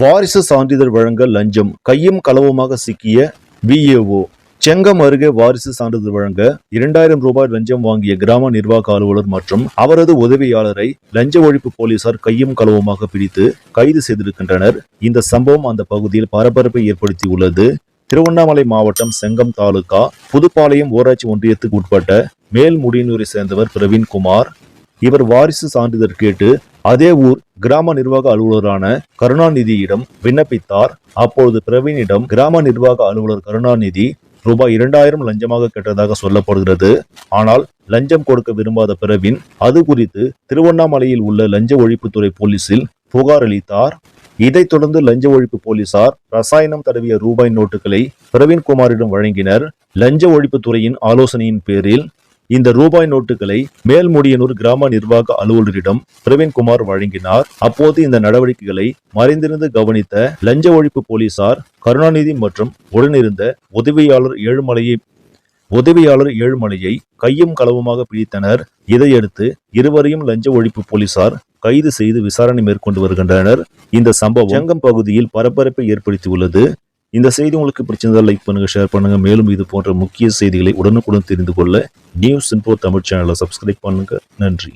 வாரிசு சான்றிதழ் வழங்க லஞ்சம் கையும் களவுமாக சிக்கிய விஏஓ செங்கம் அருகே வாரிசு சான்றிதழ் வழங்க இரண்டாயிரம் ரூபாய் லஞ்சம் வாங்கிய கிராம நிர்வாக அலுவலர் மற்றும் அவரது உதவியாளரை லஞ்ச ஒழிப்பு போலீசார் கையும் களவுமாக பிடித்து கைது செய்திருக்கின்றனர். இந்த சம்பவம் அந்த பகுதியில் பரபரப்பை ஏற்படுத்தியுள்ளது. திருவண்ணாமலை மாவட்டம் செங்கம் தாலுகா புதுப்பாளையம் ஊராட்சி ஒன்றியத்துக்கு உட்பட்ட மேல்முடியினூரை சேர்ந்தவர் பிரவீன்குமார் இவர் வாரிசு சான்றிதழ் கேட்டு அதே ஊர் கிராம நிர்வாக அலுவலரான கருணாநிதியிடம் விண்ணப்பித்தார். அப்பொழுது பிரவீனிடம் கிராம நிர்வாக அலுவலர் கருணாநிதி ரூபாய் இரண்டாயிரம் லஞ்சமாக கேட்டதாக சொல்லப்படுகிறது. ஆனால் லஞ்சம் கொடுக்க விரும்பாத பிரவீன் அது குறித்து திருவண்ணாமலையில் உள்ள லஞ்ச ஒழிப்புத்துறை போலீசில் புகார் அளித்தார். இதைத் தொடர்ந்து லஞ்ச ஒழிப்பு போலீசார் ரசாயனம் தடவிய ரூபாய் நோட்டுகளை பிரவீன்குமாரிடம் வழங்கினர். லஞ்ச ஒழிப்புத்துறையின் ஆலோசனையின் பேரில் இந்த ரூபாய் நோட்டுகளை மேல்முடியனூர் கிராம நிர்வாக அலுவலரிடம் பிரவீன்குமார் வழங்கினார். அப்போது இந்த நடவடிக்கைகளை மறைந்திருந்து கவனித்த லஞ்ச ஒழிப்பு போலீசார் கருணாநிதி மற்றும் உடனிருந்த உதவியாளர் ஏழுமலையை உதவியாளர் ஏழுமலையை கையும் களவுமாக பிடித்தனர். இதையடுத்து இருவரையும் லஞ்ச ஒழிப்பு போலீசார் கைது செய்து விசாரணை மேற்கொண்டு வருகின்றனர். இந்த சம்பவம் செங்கம் பகுதியில் பரபரப்பை ஏற்படுத்தியுள்ளது. இந்த செய்தி உங்களுக்கு பிடிச்சிருந்தால் லைக் பண்ணுங்கள் ஷேர் பண்ணுங்கள் மேலும் இது போன்ற முக்கிய செய்திகளை உடனுக்குடன் தெரிந்து கொள்ள நியூஸ் இன்போ தமிழ் சேனலை சப்ஸ்கிரைப் பண்ணுங்கள் நன்றி.